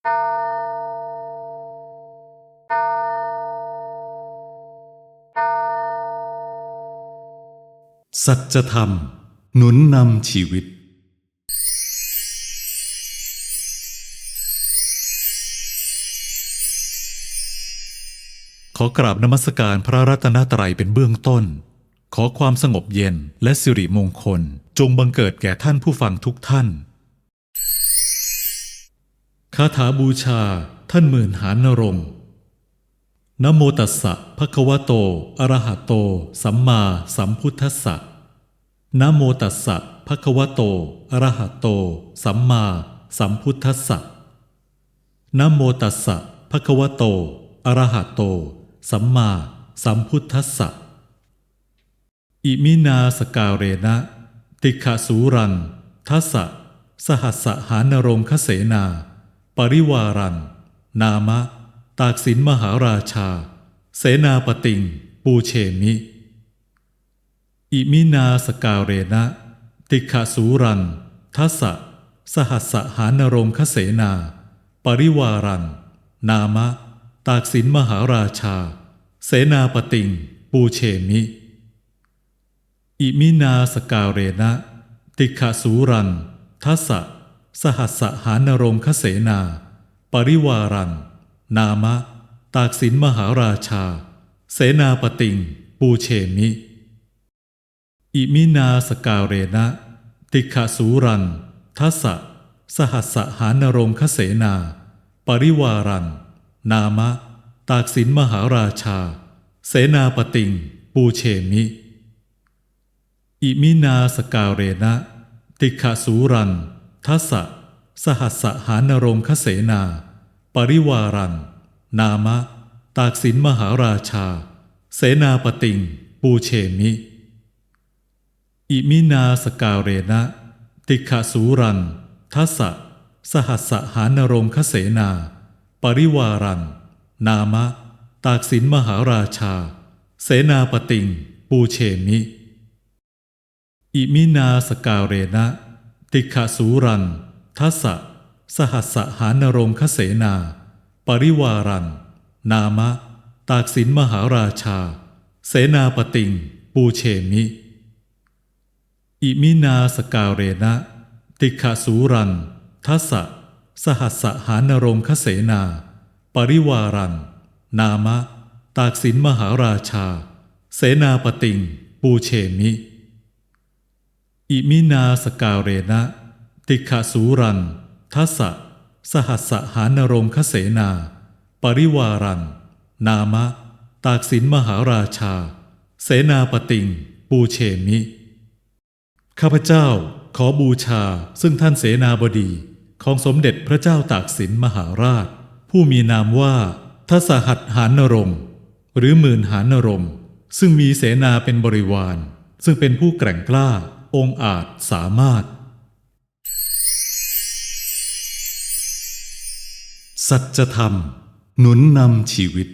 สัจธรรม หนุนนำชีวิต ขอกราบนมัสการพระรัตนตรัยเป็นเบื้องต้น ขอความสงบเย็นและสิริมงคล จงบังเกิดแก่ท่านผู้ฟังทุกท่าน คาถาบูชาท่านหมื่นหานรงนะโมตัสสะภะคะวะโต อะระหะโต สัมมาสัมพุทธัสสะนะโมตัสสะภะคะวะโต อะระหะโต สัมมาสัมพุทธัสสะนะโมตัสสะภะคะวะโต อะระหะโต สัมมาสัมพุทธัสสะอิมินาสกาเรนะ ติขสูรัง ทัสสะ สหัสสหานรงคเสนา ปริวารัง นามะ ตากสินมหาราชา เสนาปติง ปูเชมิ อิมินาสกาเรนะ ติขสูรัง ทัสสะ สหัสหานรงคเสนา ปริวารัง นามะ ตากสินมหาราชา เสนาปติง ปูเชมิ อิมินาสกาเรนะ ติขสูรัง ทัสสะ สหัสหานรงคเสนา ปริวารัง นามะ ตากสินมหาราชา เสนาปติง ปูเชมิ อิมินาสกาเรนะ ติขสูรัง ทัสสะสหัสหานรงคเสนา ปริวารัง นามะ ตากสินมหาราชา เสนาปติง ปูเชมิ อิมินาสกาเรนะ ติขสูรัง ทัสสะสหัสสหานรงคเสนา ปริวารัง นามะ ตากสินมหาราชา เสนาปติง ปูเชมิ อิมินาสกาเรนะ ติขสูรัง ทัสสะสหัสสหานรงคเสนา ปริวารัง นามะ ตากสินมหาราชา เสนาปติง ปูเชมิ อิมินาสกาเรนะ ติขสูรัง ทัสสะ สหัสหานรงคเสนา ปริวารัง นามะ ตากสินมหาราชา เสนาปติง ปูเชมิ อิมินาสกาเรนะ ติขสูรัง ทัสสะ สหัสสหานรงคเสนา ปริวารัง นามะ ตากสินมหาราชา เสนาปติง ปูเชมิ อิมินาสกาเรนะ ติขสูรัง ทัสสะ สหัสสหานรงคเสนา ปริวารัง นามะ ตากสินมหาราชา เสนาปติง ปูเชมิ ข้าพเจ้าขอบูชาซึ่งท่านเสนาบดีของสมเด็จพระเจ้าตากสินมหาราช ผู้มีนามว่าทศหัตหานนรงหรือหมื่นหานนรงซึ่งมีเสนาเป็นบริวาร ซึ่งเป็นผู้แกร่งกล้า องอาจสามารถ สัจธรรม หนุนนำชีวิต